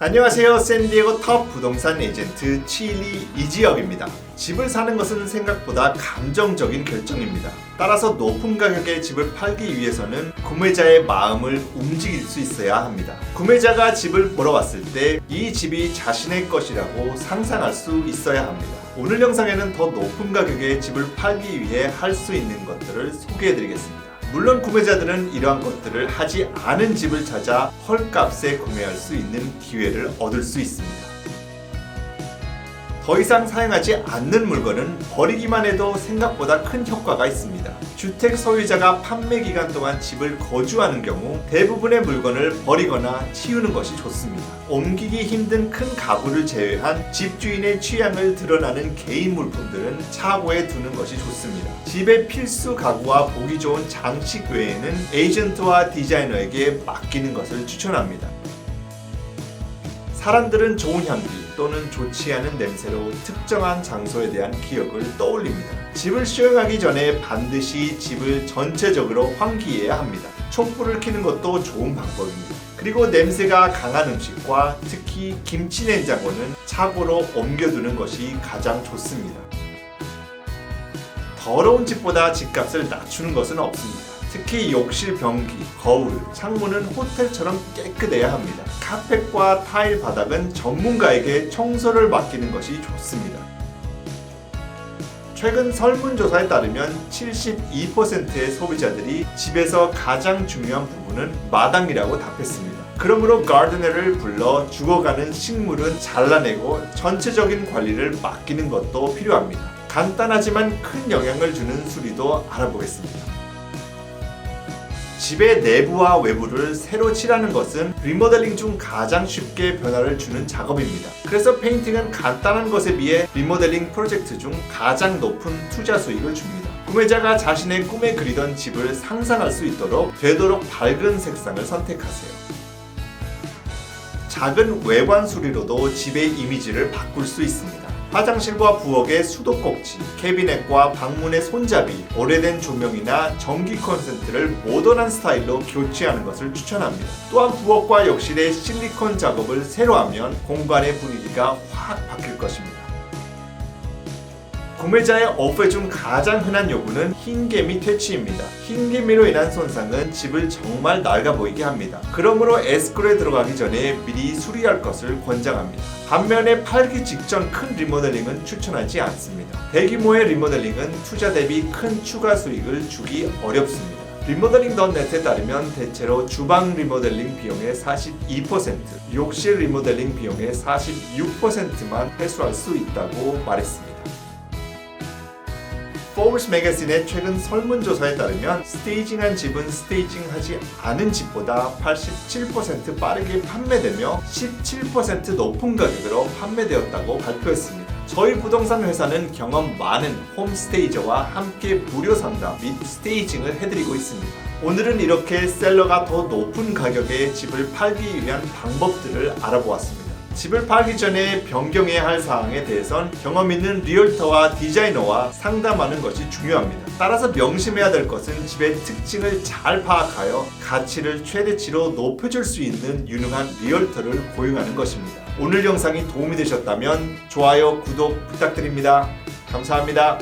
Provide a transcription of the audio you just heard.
안녕하세요. 샌디에고 top 부동산 에이전트 칠리 이지혁입니다. 집을 사는 것은 생각보다 감정적인 결정입니다. 따라서 높은 가격의 집을 팔기 위해서는 구매자의 마음을 움직일 수 있어야 합니다. 구매자가 집을 보러 왔을 때 이 집이 자신의 것이라고 상상할 수 있어야 합니다. 오늘 영상에는 더 높은 가격의 집을 팔기 위해 할 수 있는 것들을 소개해 드리겠습니다. 물론 구매자들은 이러한 것들을 하지 않은 집을 찾아 헐값에 구매할 수 있는 기회를 얻을 수 있습니다. 더 이상 사용하지 않는 물건은 버리기만 해도 생각보다 큰 효과가 있습니다. 주택 소유자가 판매 기간 동안 집을 거주하는 경우 대부분의 물건을 버리거나 치우는 것이 좋습니다. 옮기기 힘든 큰 가구를 제외한 집주인의 취향을 드러나는 개인 물품들은 차고에 두는 것이 좋습니다. 집의 필수 가구와 보기 좋은 장식 외에는 에이전트와 디자이너에게 맡기는 것을 추천합니다. 사람들은 좋은 향기 또는 좋지 않은 냄새로 특정한 장소에 대한 기억을 떠올립니다. 집을 시행하기 전에 반드시 집을 전체적으로 환기해야 합니다. 촛불을 켜는 것도 좋은 방법입니다. 그리고 냄새가 강한 음식과 특히 김치 냉장고는 차고로 옮겨두는 것이 가장 좋습니다. 더러운 집보다 집값을 낮추는 것은 없습니다. 특히 욕실 변기, 거울, 창문은 호텔처럼 깨끗해야 합니다. 카펫과 타일 바닥은 전문가에게 청소를 맡기는 것이 좋습니다. 최근 설문조사에 따르면 72%의 소비자들이 집에서 가장 중요한 부분은 마당이라고 답했습니다. 그러므로 가르드너를 불러 죽어가는 식물은 잘라내고 전체적인 관리를 맡기는 것도 필요합니다. 간단하지만 큰 영향을 주는 수리도 알아보겠습니다. 집의 내부와 외부를 새로 칠하는 것은 리모델링 중 가장 쉽게 변화를 주는 작업입니다. 그래서 페인팅은 간단한 것에 비해 리모델링 프로젝트 중 가장 높은 투자 수익을 줍니다. 구매자가 자신의 꿈에 그리던 집을 상상할 수 있도록 되도록 밝은 색상을 선택하세요. 작은 외관 수리로도 집의 이미지를 바꿀 수 있습니다. 화장실과 부엌의 수도꼭지, 캐비넷과 방문의 손잡이, 오래된 조명이나 전기 콘센트를 모던한 스타일로 교체하는 것을 추천합니다. 또한 부엌과 욕실의 실리콘 작업을 새로 하면 공간의 분위기가 확 바뀔 것입니다. 구매자의 어플 중 가장 흔한 요구는 흰개미 퇴치입니다. 흰개미로 인한 손상은 집을 정말 낡아 보이게 합니다. 그러므로 에스크로에 들어가기 전에 미리 수리할 것을 권장합니다. 반면에 팔기 직전 큰 리모델링은 추천하지 않습니다. 대규모의 리모델링은 투자 대비 큰 추가 수익을 주기 어렵습니다. 리모델링.net에 따르면 대체로 주방 리모델링 비용의 42%, 욕실 리모델링 비용의 46%만 회수할 수 있다고 말했습니다. 포브스 매거진의 최근 설문조사에 따르면 스테이징한 집은 스테이징하지 않은 집보다 87% 빠르게 판매되며 17% 높은 가격으로 판매되었다고 발표했습니다. 저희 부동산 회사는 경험 많은 홈스테이저와 함께 무료 상담 및 스테이징을 해드리고 있습니다. 오늘은 이렇게 셀러가 더 높은 가격에 집을 팔기 위한 방법들을 알아보았습니다. 집을 팔기 전에 변경해야 할 사항에 대해선 경험 있는 리얼터와 디자이너와 상담하는 것이 중요합니다. 따라서 명심해야 될 것은 집의 특징을 잘 파악하여 가치를 최대치로 높여줄 수 있는 유능한 리얼터를 고용하는 것입니다. 오늘 영상이 도움이 되셨다면 좋아요, 구독 부탁드립니다. 감사합니다.